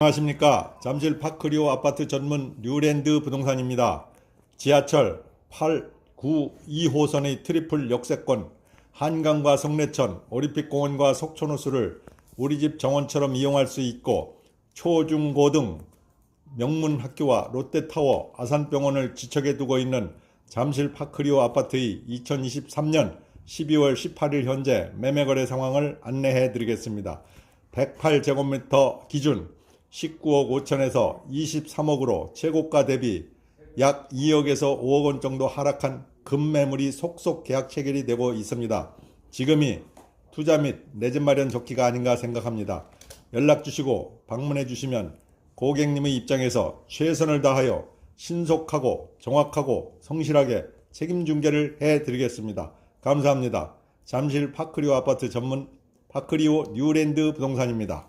안녕하십니까. 잠실 파크리오 아파트 전문 뉴랜드 부동산입니다. 지하철 8, 9, 2호선의 트리플 역세권, 한강과 성내천, 올림픽공원과 속초노수를 우리 집 정원처럼 이용할 수 있고 초, 중, 고 등 명문 학교와 롯데타워, 아산병원을 지척에 두고 있는 잠실 파크리오 아파트의 2023년 12월 18일 현재 매매거래 상황을 안내해 드리겠습니다. 108제곱미터 기준 19억 5천에서 23억으로 최고가 대비 약 2억에서 5억 원 정도 하락한 급매물이 속속 계약 체결이 되고 있습니다. 지금이 투자 및 내집 마련 좋기가 아닌가 생각합니다. 연락 주시고 방문해 주시면 고객님의 입장에서 최선을 다하여 신속하고 정확하고 성실하게 책임 중개를 해 드리겠습니다. 감사합니다. 잠실 파크리오 아파트 전문 파크리오 뉴랜드 부동산입니다.